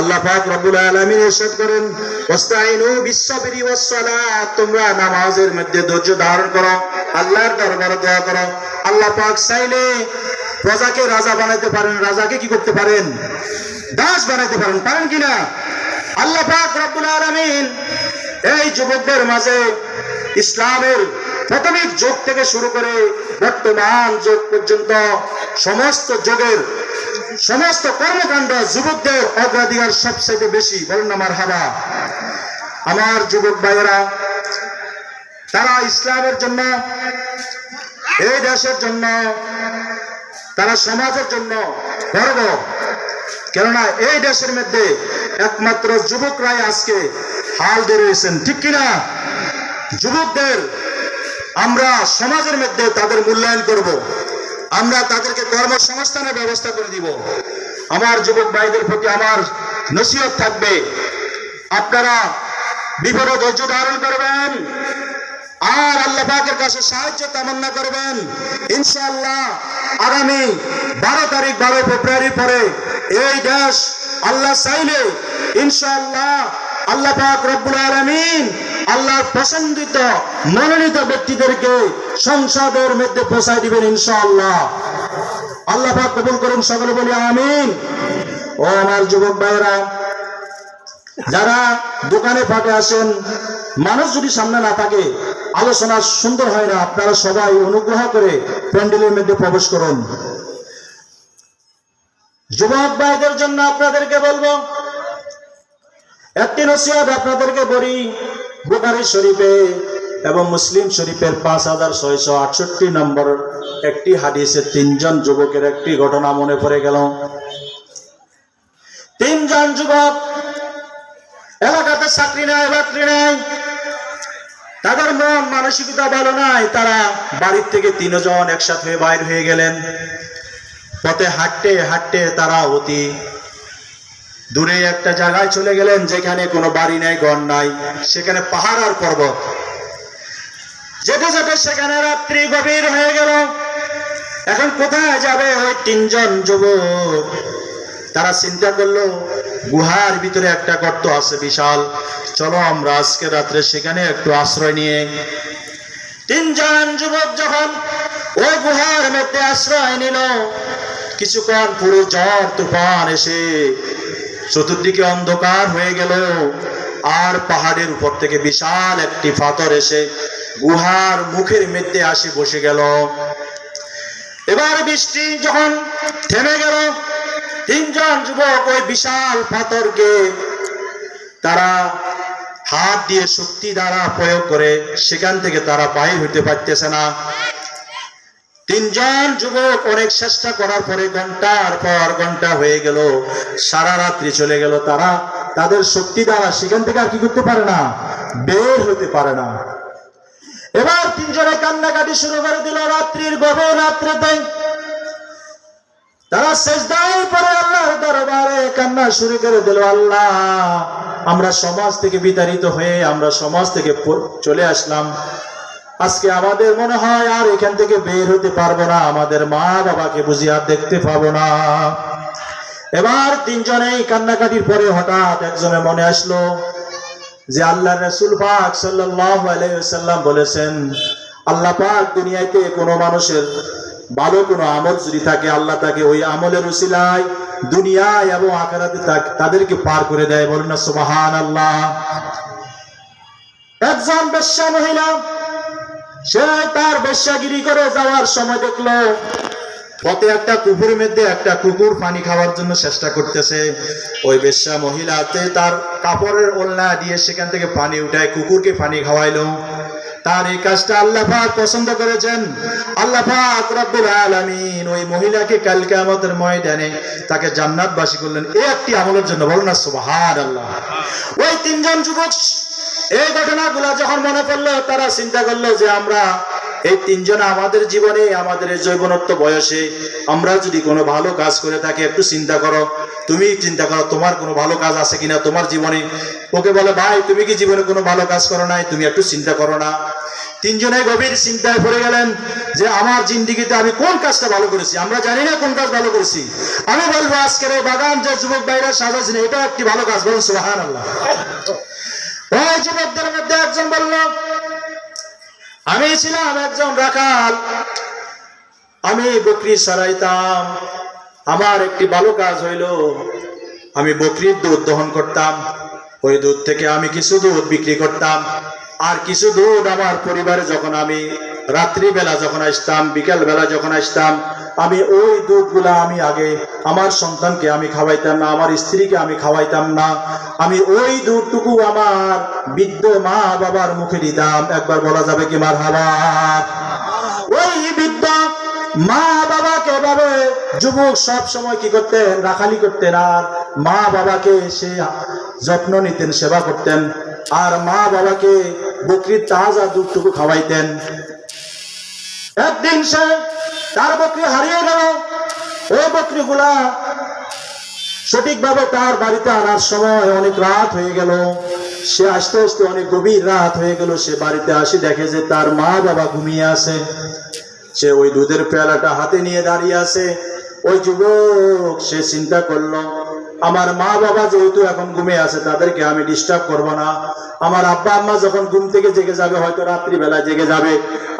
আল্লাহ পাক রব্বুল আলামিন ইরশাদ করেন, ওয়াস্তাইনু বিসসাবরি ওয়াসসালাত তোমরা নামাজের মধ্যে ধৈর্য ধারণ করো, আল্লাহর দরবারে দোয়া করো। আল্লাহ পাক চাইলে প্রজাকে রাজা বানাইতে পারেন, রাজাকে কি করতে পারেন? দাস বানাইতে পারেন পারেন কিনা আল্লাহ পাক রব্বুল আলামিন এই যুবকদের মাঝে ইসলামের প্রাথমিক যুগ থেকে শুরু করে বর্তমান যুগ পর্যন্ত সমস্ত যুগের সমস্ত কর্মকাণ্ড যুবকদের অগ্রাধিকার সবচেয়ে বেশি। বলেন আমার হাবা আমার যুবক ভাইয়েরা, তারা ইসলামের জন্য, এই দেশের জন্য, তারা সমাজের জন্য গর্ব। কেননা এই দেশের মধ্যে একমাত্র যুবকরাই আজকে হাল দিয়ে রয়েছেন। ঠিক কিনা? যুবকদের আমরা সমাজের মধ্যে তাদের মূল্যায়ন করব। আমরা তাদেরকে কর্মসংস্থানের ব্যবস্থা করে দিব। আমার যুবক ভাইদের প্রতি আমার নসিহত থাকবে। আপনারা বিপদে ধৈর্য ধারণ করবেন। আর আল্লাহ পাকের কাছে সাহায্য কামনা করবেন। ইনশাআল্লাহ আগামী বারো তারিখ, বারো ফেব্রুয়ারি পরে এই দেশ আল্লাহ চাইলে ইনশাআল্লাহ আল্লাহ পাক রব্বুল আলামিন আল্লাহর পছন্দিত মনোনীত ব্যক্তিদেরকে সংসদের মধ্যে পৌঁছায় দিবেন ইনশাআল্লাহ। আল্লাহ পাক কবুল করুন, সকলে বলি আমিন। ও আমার যুবক ভাইয়েরা, যারা দোকানে ফাঁকে আসেন, মানুষ যদি সামনে না থাকে, আলোচনা সুন্দর হয় না, আপনারা সবাই অনুগ্রহ করে প্যান্ডেলের মধ্যে প্রবেশ করুন। যুবক ভাইদের জন্য আপনাদেরকে বলব, একটি নসিহত আপনাদেরকে বলি, বুখারি শরীফে এবং মুসলিম শরীফের পাঁচ হাজার ছয়শো আটষট্টি নম্বর একটি হাদিসে তিনজন যুবকের একটি ঘটনা মনে পড়ে গেল। তিনজন যুবক এলাকাতে চাকরি নাই বাকরি নাই তাদের মন মানসিকতা ভালো নাই, তারা বাড়ির থেকে তিনজন একসাথে বাইর হয়ে গেলেন। পথে হাঁটতে হাঁটতে তারা অতি দূরে একটা জায়গায় চলে গেলেন, যেখানে কোনো বাড়ি নাই, ঘর নাই, সেখানে পাহাড় আর পর্বত। যেতে যেতে সেখানে রাত্রি গভীর হয়ে গেল। এখন কোথায় যাবে ওই তিনজন যুবক? তারা চিন্তা করল, গুহার ভিতরে একটা গর্ত আছে বিশাল। চলো আমরা আজকে রাত্রে সেখানে একটু আশ্রয় নিয়ে তিনজন যুবক যখন ওই গুহার মধ্যে আশ্রয় নিল, কিছুক্ষণ পুরো ঝড় তুফান এসে চতুর্দিকে অন্ধকার হয়ে গেল। আর পাহাড়ের উপর থেকে বিশাল একটি পাথর এসে গুহার মুখের মধ্যে আসে বসে গেল। এবার বৃষ্টি যখন থেমে গেল, তিনজন যুবক ওই বিশাল পাথরকে তারা হাত দিয়ে শক্তি দ্বারা প্রয়োগ করে সেখান থেকে তারা বাইর হইতে পারতেছে না। তিনজন যুবক অনেক চেষ্টা করার পরে ঘণ্টার পর ঘণ্টা হয়ে গেল, সারা রাত্রি চলে গেল। তারা তাদের শক্তি দ্বারা সেখান থেকে আর কি করতে পারে না? বের হতে পারে না। এবার তিনজনে কান্নাকাটি শুরু করে দিল রাত্রির গভীর রাত্রেতে তারা শেষদায় পরে আল্লাহর দরবারে কান্না শুরু করে দিল, আল্লাহ, আমরা সমাজ থেকে বিতাড়িত হয়ে আমরা সমাজ থেকে চলে আসলাম। আজকে আমাদের মনে হয় আর এখান থেকে বের হতে পারব না। আমাদের মা বাবাকে বুঝি আর দেখতে পাবো না। এবার তিনজনেই কান্নাকাটির পরে হঠাৎ একজনের মনে আসলো যে আল্লাহ রসুল পাক আলাইহি বলেছেন, আল্লাহ পাক দুনিয়াতে কোনো মানুষের ভালো কোনো আমল যদি থাকে, আল্লাহ তাকে ওই আমলের উসিলায় দুনিয়ায় এবং আখেরাতে তাক- তাদেরকে পার করে দেয়। বলেন না সুবহান আল্লাহ একজন বেশ্যা মহিলা, সে তার বেশ্যাগিরি করে যাওয়ার সময় দেখল পথে একটা কুকুরের মধ্যে একটা কুকুর পানি খাওয়ার জন্য চেষ্টা করতেছে। ওই বেশ্যা মহিলাতে তার কাপড়ের ওলনা দিয়ে সেখান থেকে পানি উঠায়, কুকুরকে পানি খাওয়াইলো। তার এই কাজটা আল্লাহ পছন্দ করেছেন। আল্লাহ পাক রব্বুল আলামিন ওই মহিলাকে কালকে আমাদের ময়দানে তাকে জান্নাতবাসী করলেন। এই একটি আমলের জন্য বলো না, সুবহানাল্লাহ। ওই তিনজন যুবক, এই ঘটনাগুলো যখন মনে পড়ল, তারা চিন্তা করল যে আমরা এই তিনজনে আমাদের জীবনে, আমাদের যৌবনত্ব বয়সে, আমরা যদি কোনো ভালো কাজ করে থাকি, একটু চিন্তা করো। তুমি চিন্তা করো, তোমার কোনো ভালো কাজ আছে কিনা তোমার জীবনে? ওকে বলে, ভাই, তুমি কি জীবনে কোনো ভালো কাজ করো নাই? তুমি একটু চিন্তা করো না। তিনজনে গভীর চিন্তায় পড়ে গেলেন যে, আমার জিন্দিগিতে আমি কোন কাজটা ভালো করেছি? আমরা জানি না কোন কাজ ভালো করেছি। আমি বলব, আজকের এই বাগান যে যুবক ভাইরা সাজাচ্ছেন এটা একটি ভালো কাজ। বলুন সুহান আল্লাহ ওই যুবকদের মধ্যে একজন বলল আমি ছিলাম একজন রাখাল আমি বকরি সারাইতাম। আমার একটি ভালো কাজ হইল, আমি বকরির দুধ দহন করতাম। ওই দুধ থেকে আমি কিছু দুধ বিক্রি করতাম। আর কিছু দুধ আমার পরিবারে যখন আমি রাত্রিবেলা যখন আসতাম বিকেল বেলা যখন আসতাম আমি ওই দুধগুলা আমি আগে আমার সন্তানকে আমি খাওয়াইতাম না, আমার স্ত্রীকে আমি খাওয়াইতাম না। আমি ওই দুধটুকু আমার বৃদ্ধ মা বাবার মুখে দিতাম। একবার বলা যাবে কি মার হাবা ওই বৃদ্ধ মা বাবাকে এভাবে যুবক সব সময় কি করতেন? রাখালি করতেন আর মা বাবাকে সে যত্ন নিতেন, সেবা করতেন। আর মা বাবাকে বকরির তাজা দুধটুকু খাওয়াইতেন। একদিন সে তার বকরি হারিয়ে গেল। ওই বকরিগুলা সঠিকভাবে তার বাড়িতে আনার সময় অনেক রাত হয়ে গেল। সে আস্তে আস্তে অনেক গভীর রাত হয়ে গেল। সে বাড়িতে আসি, দেখে যে তার মা বাবা ঘুমিয়ে আছে। সে ওই দুধের পেয়ালাটা হাতে নিয়ে দাঁড়িয়ে আছে। ওই যুবক সে চিন্তা করল আমার মা বাবা যেহেতু এখন ঘুমিয়ে আছে, তাদেরকে আমি ডিস্টার্ব করব না। আমার আব্বা আম্মা যখন ঘুম থেকে জেগে যাবে, হয়তো রাত্রিবেলা জেগে যাবে।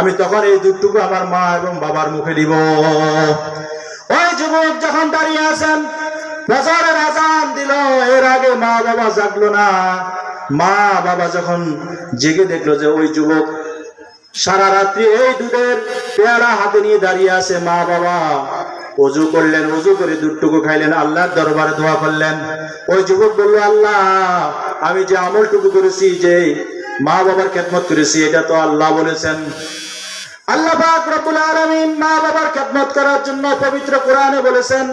আমি তখন এই দুধটুকু আমার মা এবং বাবার মুখে দিব। ওই যুবক যখন দাঁড়িয়ে আছেন, ফজরের আজান দিল। এর আগে মা বাবা জাগলো না। মা বাবা যখন জেগে দেখল যে ওই যুবক সারা রাত্রি এই দুধের পেয়ারা হাতে নিয়ে দাঁড়িয়ে আছে মা বাবা। অজু করলেন, অজু করে দুধটুকু খাইলেন, আল্লাহর দরবারে দোয়া করলেন। ওই যুবক বলল, আল্লাহ, আমি যে আমলটুকু করেছি, যে মা বাবার খেদমত করেছি, এটা তো আল্লাহ বলেছেন। আল্লাহ রব্বুল আলামিন মা বাবার খেদমত করার জন্য পবিত্র কোরআনে বলেছেন,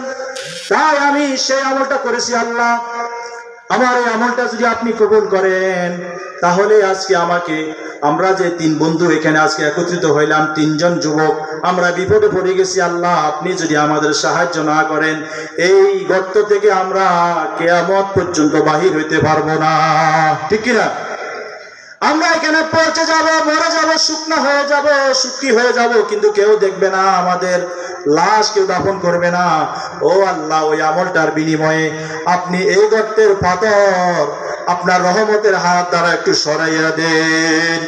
তাই আমি সেই আমলটা করেছি, আল্লাহ। আমার এই আমলটা যদি আপনি কবুল করেন, তাহলে আজকে আমাকে, আমরা যে তিন বন্ধু এখানে আজকে একত্রিত হইলাম, তিনজন যুবক, আমরা বিপদে পড়ে গেছি, আল্লাহ আপনি যদি আমাদের সাহায্য না করেন, এই গর্ত থেকে আমরা কেয়ামত পর্যন্ত বাহির হইতে পারব না। ঠিক কিনা? আমরা এখানে পৌঁছে যাব, মরে যাব, শুকনো হয়ে যাব শুকি হয়ে যাব, কিন্তু কেউ দেখবে না আমাদের লাশ কেউ দাফন করবে না। ও আল্লাহ, ওই আমলটার বিনিময়ে আপনি এই গর্তের পাথর আপনার রহমতের হাত দ্বারা একটু সরাইয়া দেন।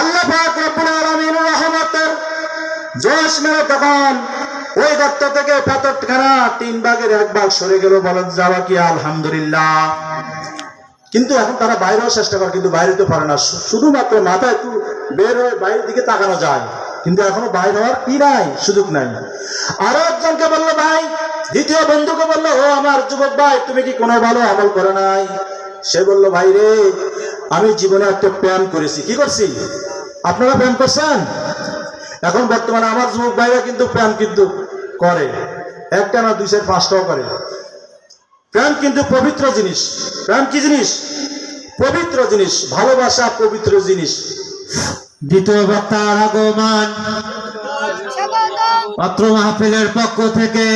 আল্লাহ রহমতের জোশ মেরে তখন ওই গর্ত থেকে পাথরখানা তিন ভাগের এক ভাগ সরে গেল, বলেন, যাওয়া কি আলহামদুলিল্লাহ। কিন্তু এখন তারা বাইরেও চেষ্টা করে, কিন্তু বাইরে তো পারে না। শুধুমাত্র মাথা একটু বের হয়ে বাইরের দিকে তাকানো যায়। কিন্তু এখনও বাইরে হওয়ার কি নাই, সুযোগ নাই। আরও একজনকে বলল, ভাই। দ্বিতীয় বন্ধুকে বলল, ও আমার যুবক ভাই, তুমি কি কোনো ভালো আমল করে নাই? সে বলল, ভাই রে, আমি জীবনে একটা প্যান করেছি। কি করছি? আপনারা প্যান করছেন? এখন বর্তমানে আমার যুবক ভাইরা কিন্তু প্যান কিন্তু করে। একটা না দুই চার পাঁচটাও করে। প্রেম কিন্তু পবিত্র জিনিস। প্রেম কি জিনিস? পবিত্র জিনিস, ভালোবাসা পবিত্র জিনিস। দ্বিতীয় বক্তার আগমন পত্র মাহফিলের পক্ষ থেকে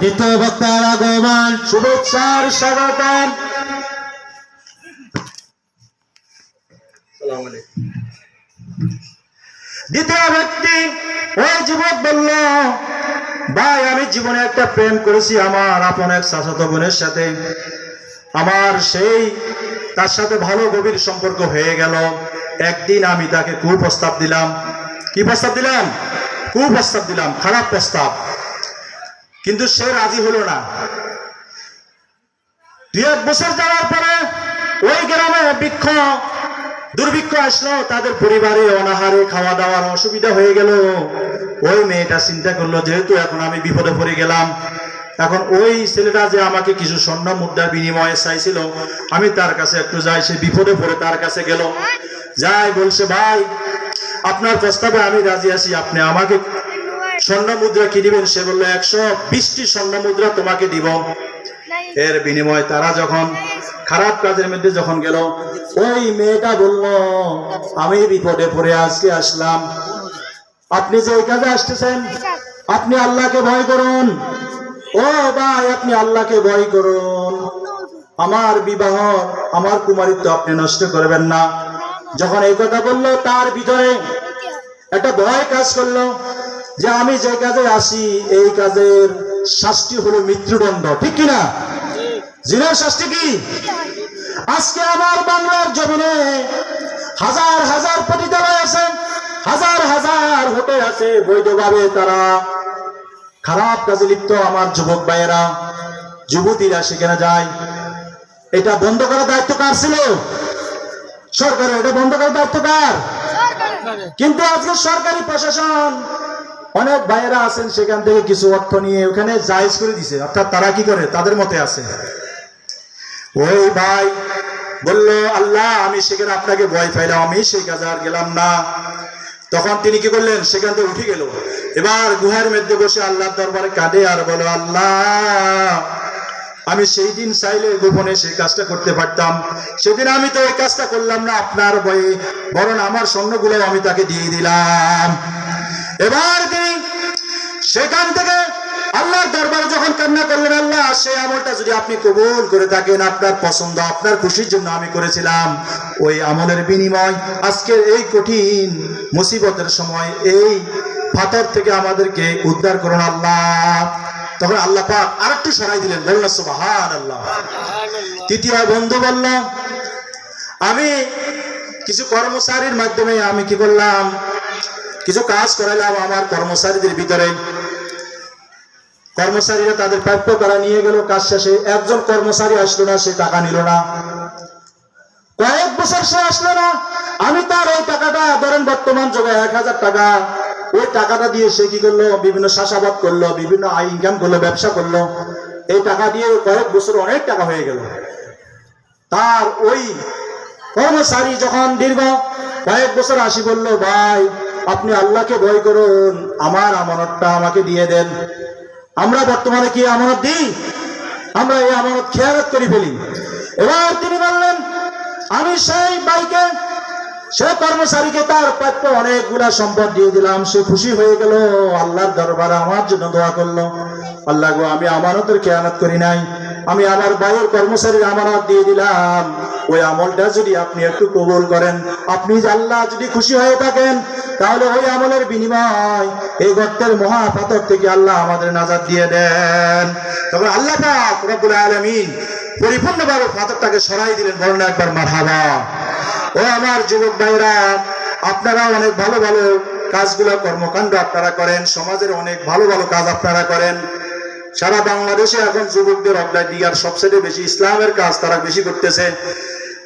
দ্বিতীয় বক্তার আগমন শুভেচ্ছার স্বাগতম। দ্বিতীয় ব্যক্তি ওই যুবক বলল ভাই আমি জীবনে একটা প্রেম করেছি আমার আপন এক চাচাতো বোনের সাথে। আমার সেই, তার সাথে ভালো গভীর সম্পর্ক হয়ে গেল। একদিন আমি তাকে কুপ্রস্তাব দিলাম। কি প্রস্তাব দিলাম? কুপ্রস্তাব দিলাম, খারাপ প্রস্তাব। কিন্তু সে রাজি হলো না। দুই এক বছর যাওয়ার পরে ওই গ্রামে বৃক্ষ, দুর্ভিক্ষ আসলো, তাদের পরিবারে অনাহারে খাওয়া দাওয়ার অসুবিধা হয়ে গেল। ওই মেয়েটা চিন্তা করল, যেহেতু এখন আমি বিপদে পড়ে গেলাম এখন ওই ছেলেটা যে আমাকে কিছু স্বর্ণ মুদ্রার বিনিময়ে চাইছিল, আমি তার কাছে একটু যাই, সে বিপদে পড়ে তার কাছে গেল। যাই বলছে, ভাই, আপনার প্রস্তাবে আমি রাজি আছি, আপনি আমাকে স্বর্ণ মুদ্রা কি দিবেন? সে বলল, একশো বিশটি স্বর্ণ মুদ্রা তোমাকে দিব। এর বিনিময়ে তারা যখন খারাপ কাজের মধ্যে যখন গেল, ওই মেয়েটা বলল, আমি বিপদে পড়ে আজকে আসলাম। আপনি যে এই কাজে আসতেছেন, আপনি আল্লাহকে ভয় করুন। ও ভাই, আপনি আল্লাহকে ভয় করুন। আমার বিবাহ আমার কুমারিত্ব আপনি নষ্ট করবেন না। যখন এই কথা বলল, তার ভিতরে একটা ভয় কাজ করল যে আমি যে কাজে আসি, এই কাজের শাস্তি হলো মৃত্যুদণ্ড। ঠিক কিনা? জিনের শাস্তি কি? আজকে আমার বাংলার জমিনে হাজার হাজার পতিতালয় আছে, হাজার হাজার হোটেল আছে, বৈধভাবে তারা খারাপ কাজে লিপ্ত আমার যুবক ভাইয়েরা যুবতীরা সেখানে যায়। এটা বন্ধ করার দায়িত্ব কার ছিল? সরকারের এটা বন্ধ করার দায়িত্ব কার? কিন্তু আজকে সরকারি প্রশাসন অনেক ভাইয়েরা আছেন সেখান থেকে কিছু অর্থ নিয়ে ওখানে জায়েজ করে দিছে। অর্থাৎ তারা কি করে? তাদের মতে আছে। ওই ভাই বলল আল্লাহ আমি সেখানে আপনাকে ভয় পাইলাম আমি সেই কাজে আর গেলাম না। তখন তিনি কি করলেন? সেখান থেকে উঠে গেল। এবার গুহার মধ্যে বসে আল্লাহর দরবারে কাঁদে আর বলো, আল্লাহ, আমি সেই দিন চাইলে গোপনে সেই কাজটা করতে পারতাম। সেদিন আমি তো ওই কাজটা করলাম না, আপনার বয়ে বরং আমার স্বর্ণগুলো আমি তাকে দিয়ে দিলাম। এবার তিনি সেখান থেকে আল্লাহর দরবারে যখন কান্না করলেন, আল্লাহ, সেই আমলটা যদি আপনি কবুল করে থাকেন, আপনার পছন্দ, আপনার খুশির জন্য আমি করেছিলাম। ওই আমলের বিনিময় আজকের এই কঠিন মুসিবতের সময়, এই পাথর থেকে আমাদেরকে উদ্ধার করুন আল্লাহ। তখন আল্লাহ পাক আরেকটু সরাই দিলেন বলুন সুবহান আল্লাহ তৃতীয় বন্ধু বলল, আমি কিছু কর্মচারীর মাধ্যমে আমি কি করলাম? কিছু কাজ করাইলাম আমার কর্মচারীদের ভিতরে। কর্মচারীরা তাদের প্রাপ্য তারা নিয়ে গেল, কাজ শেষে একজন কর্মচারী আসলো না, সে টাকা নিল না। কয়েক বছর সে আসলো না। আমি তার ওই টাকাটা, ধরেন বর্তমান যোগে এক হাজার টাকা, ওই টাকাটা দিয়ে সে কি করল? বিভিন্ন চাষাবাদ করল, বিভিন্ন আয় ইনকাম করল, ব্যবসা করল। এই টাকা দিয়ে কয়েক বছর অনেক টাকা হয়ে গেল। তার ওই কর্মচারী যখন দীর্ঘ কয়েক বছর আসি বলল, ভাই, আপনি আল্লাহকে ভয় করুন, আমার আমানতটা আমাকে দিয়ে দেন। আমরা বর্তমানে কি আমানত দিই? আমরা এই আমানত খেয়ালত করি ফেলি। এবার তিনি বললেন, আমি সেই বাইকে সে কর্মচারীকে তার প্রাপ্য অনেকগুলা সম্পদ দিয়ে দিলাম। সে খুশি হয়ে গেল। আল্লাহর দরবারে আমার জন্য দোয়া করল। আল্লাহ গো, আমি আমানতের খেয়ানত করি নাই। আমি আমার বাইয়ের কর্মচারীর আমানত দিয়ে দিলাম। ওই আমলটা যদি আপনি একটু কবুল করেন, আপনি আল্লাহ যদি খুশি হয়ে থাকেন, তাহলে ওই আমলের বিনিময় এই গর্তের মহা পাথর থেকে আল্লাহ আমাদের নাজার দিয়ে দেন। তখন আল্লাহ রব্বুল আলামিন পরিপূর্ণভাবে পাথরটাকে সরাই দিলেন। বলেন একবার মারহাবা। ও আমার যুবক ভাইরা, আপনারা অনেক ভালো ভালো কাজগুলো কর্মকাণ্ড আপনারা করেন, সমাজের অনেক ভালো ভালো কাজ আপনারা করেন। সারা বাংলাদেশে এখন যুবকদের অগ্রাধিকার সবচেয়ে বেশি ইসলামের কাজ তারা বেশি করতেছে।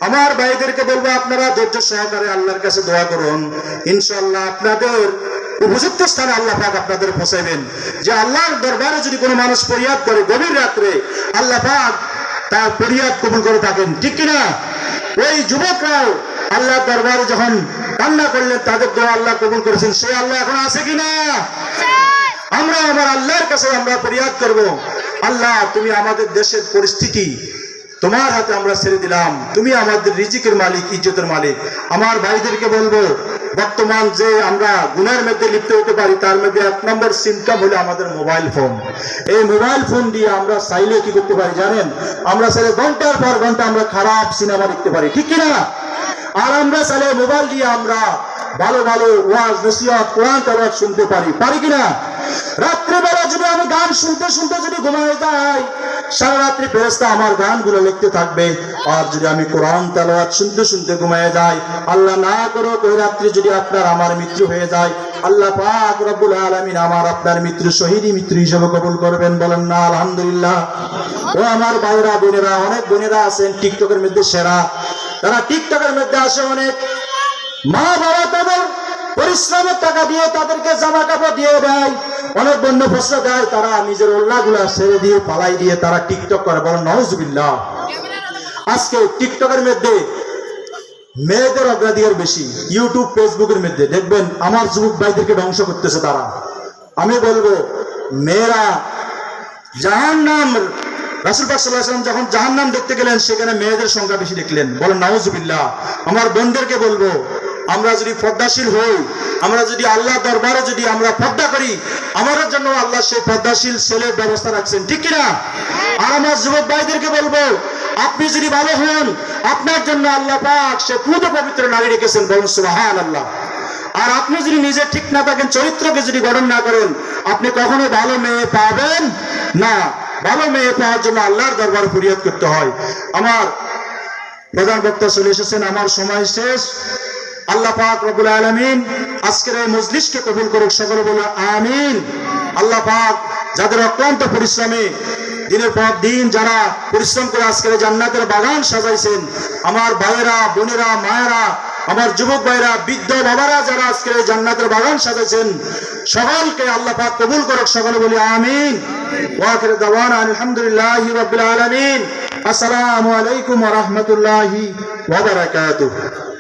আমার ভাইদেরকে বলব, আপনারা ধৈর্য সহকারে আল্লাহর কাছে দোয়া করুন। ইনশাল্লাহ আপনাদের উপযুক্ত স্থানে আল্লাহ পাক আপনাদের পৌঁছাইবেন। যে আল্লাহর দরবারে যদি কোনো মানুষ ফরিয়াদ করে গভীর রাত্রে, আল্লাহ পাক তার ফরিয়াদ কবুল করে থাকেন। ঠিক কিনা? ওই যুবকরাও আল্লাহর দরবারে যখন কান্না করলেন, তাদের দোয়া আল্লাহ কবুল করেছেন। সে আল্লাহ এখন আছে কিনা? আমরা আমার আল্লাহর কাছে আমরা ফরিয়াদ করব। আল্লাহ, তুমি আমাদের দেশের পরিস্থিতি, তোমার হাতে আমরা ছেড়ে দিলাম। তুমি আমাদের রিজিকের মালিক, ইজ্জতের মালিক। আমার ভাইদেরকে বলব, বর্তমান যে আমরা গুণের মধ্যে লিপ্ত হতে পারি, তার মধ্যে এক নম্বর সিমটম হলো আমাদের মোবাইল ফোন এই মোবাইল ফোন দিয়ে আমরা চাইলে কি করতে পারি জানেন? আমরা চাইলে ঘণ্টার পর ঘণ্টা আমরা খারাপ সিনেমা দেখতে পারি, ঠিক কিনা? আর আমরা চাইলে মোবাইল দিয়ে আমরা ভালো ভালো ওয়াজ, নসিহত, কোরআন তেলাওয়াত শুনতে পারি পারি কিনা? রাত্রিবেলা যদি আমি গান শুনতে শুনতে যদি ঘুমায় যাই, সারা রাত্রি ফেরেস্তা আমার গানগুলো লিখতে থাকবে। আর যদি আমি কোরআন তেলাওয়াত শুনতে শুনতে ঘুমায় যাই, আল্লাহ না করো ওই রাত্রি যদি আপনার আমার মৃত্যু হয়ে যায়, আল্লাহ পাক রব্বুল আলামিন আমার আপনার মৃত্যু শহীদী মৃত্যু হিসেবে কবুল করবেন বলেন না, আলহামদুলিল্লাহ। ও আমার ভাইরা, বোনেরা, অনেক বোনেরা আছেন টিকটকের মধ্যে সেরা। তারা টিকটকের মধ্যে আসে অনেক। মা বাবা তাদের পরিশ্রমের টাকা দিয়ে তাদেরকে জামা কাপড় দিয়ে দেয়। অনেক বন্য ফসল দেয় তারা নিজের ওল্লাগুলা ছেড়ে দিয়ে পালাই দিয়ে তারা টিকটক করে। বলেন নজবিল্লা আজকে টিকটকের মধ্যে মেয়েদের অগ্রাধিকার বেশি, ইউটিউব, ফেসবুকের মধ্যে। দেখবেন, আমার যুবক ভাইদেরকে ধ্বংস করতেছে তারা। আমি বলব, মেয়েরা জাহান নাম রাসুল পাকসাল্লাম যখন জাহান নাম দেখতে গেলেন, সেখানে মেয়েদের সংখ্যা বেশি দেখলেন। বলেন নাউজুবিল্লাহ। আমার বোনদেরকে বলব আমরা যদি পদ্মাশীল হই, আমরা যদি আল্লাহ দরবারে যদি আমরা পদ্মা করি, আমাদের জন্য আল্লাহ সেই পদ্মাশীল ছেলের ব্যবস্থা রাখছেন, ঠিক কিনা? আর আমার যুবক ভাইদেরকে বলব, আপনি যদি ভালো হন, আপনার জন্য আল্লাহ পাক সে পুত পবিত্র নারী রেখেছেন বলুন সুবাহান আল্লাহ আর আপনি যদি নিজে ঠিক না থাকেন, চরিত্রকে যদি গঠন না করেন, আপনি কখনো ভালো মেয়ে পাবেন না। ভালো মেয়ে পাওয়ার জন্য আল্লাহর দরবার ফরিয়াদ করতে হয়। আমার প্রধান বক্তা চলে এসেছেন, আমার সময় শেষ। আল্লাহ পাক রবুল আলমিন আজকের এই মজলিসকে কবুল করুক সকলে বলে আমিন। আল্লাহ পাক যাদের অক্লান্ত পরিশ্রমে দিনের পর দিন যারা পরিশ্রম করে আজকের জান্নাতের বাগান সাজাইছেন, আমার ভাইয়েরা, বোনেরা, মায়েরা, আমার যুবক ভাইরা বৃদ্ধ বাবারা যারা আজকের জান্নাতের বাগান সাজাইছেন সকলকে আল্লাহ পাক কবুল করুক সকলে বলি আমিন। ওয়াখির দাওয়ানা আলহামদুলিল্লাহি রাব্বিল আলামিন। আসসালামু আলাইকুম ওয়া রাহমাতুল্লাহি ওয়া বারাকাতুহু।